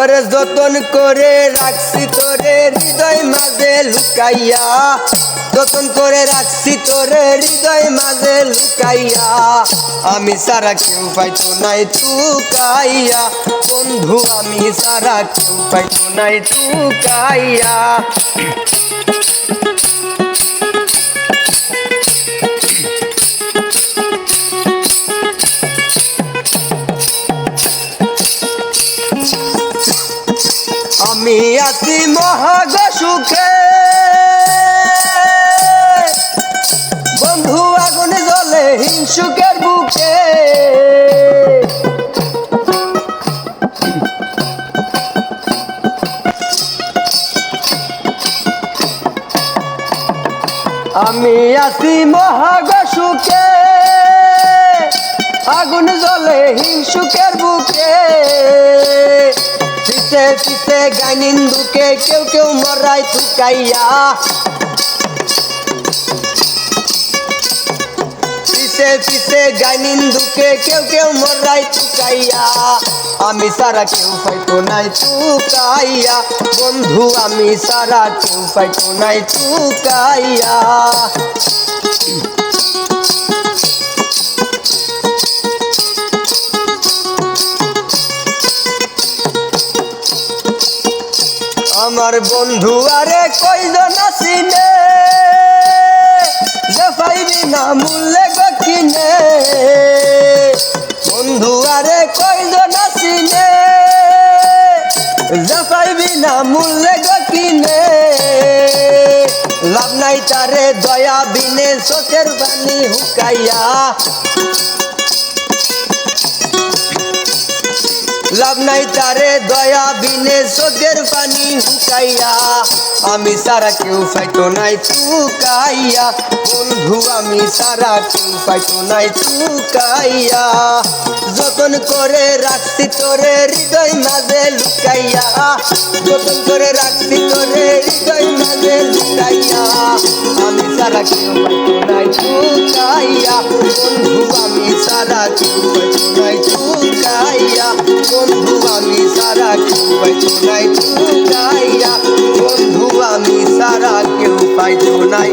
ওরে যতন করে রাখছি তোরে, হৃদয় মাঝে লুকাইয়া। যতন করে রাখছি তোরে, হৃদয় মাঝে লুকাইয়া। আমি সারা কেউ পাইতো নাই তুকাইয়া বন্ধু, আমি সারা কেউ পাইতো নাই তুকাইয়া আমি আছি মহাগ সুখে। বন্ধু, আগুনে জলে হিংসুকের বুকে। আমি আছি মহাগ সুখে। আগুন জ্বলে হিংসুকের বুকে। পিছে পিছে গাইনিন্দুকে কেউ কেউ মরাই থুকাইয়া। পিছে পিছে গাইনিন্দুকে কেউ কেউ মরাই থুকাইয়া। আমি সারা কেউ পাইতো নাই থুকাইয়া। বন্ধু, আমি সারা কেউ পাইতো নাই থুকাইয়া। আমার বন্ধু, আরে কইজন আসিনে যে পাইবি না মূল্যে গকিনে বন্ধু, আরে কইজন আসিনে যে পাইবি না মূল্যে গকিনে লাভ নাই তারে দয়া, বিনে চোখের বাণী হুকাইয়া। লাভ নাই তারে দয়া, বিনে চোখের পানি হুকাইয়া আমি সারা কেউ পাইতো নাই তুকাইয়া বন্ধু, আমি সারা কেউ পাইতো নাই তুকাইয়া যতন করে রাখছি তোরে হৃদয় মাঝে লুকাইয়া। যতন করে রাখছি তোরে হৃদয় মাঝে লুকাইয়া। আমি সারা কেউ পাইতো নাই তুকাইয়া বন্ধু, আমি সারা কেউ পাইতো নাই বন্ধু আমি সারা কেউ পাইতো নাই তুকাইয়া বন্ধু আমি সারা কেউ পাইতো নাই।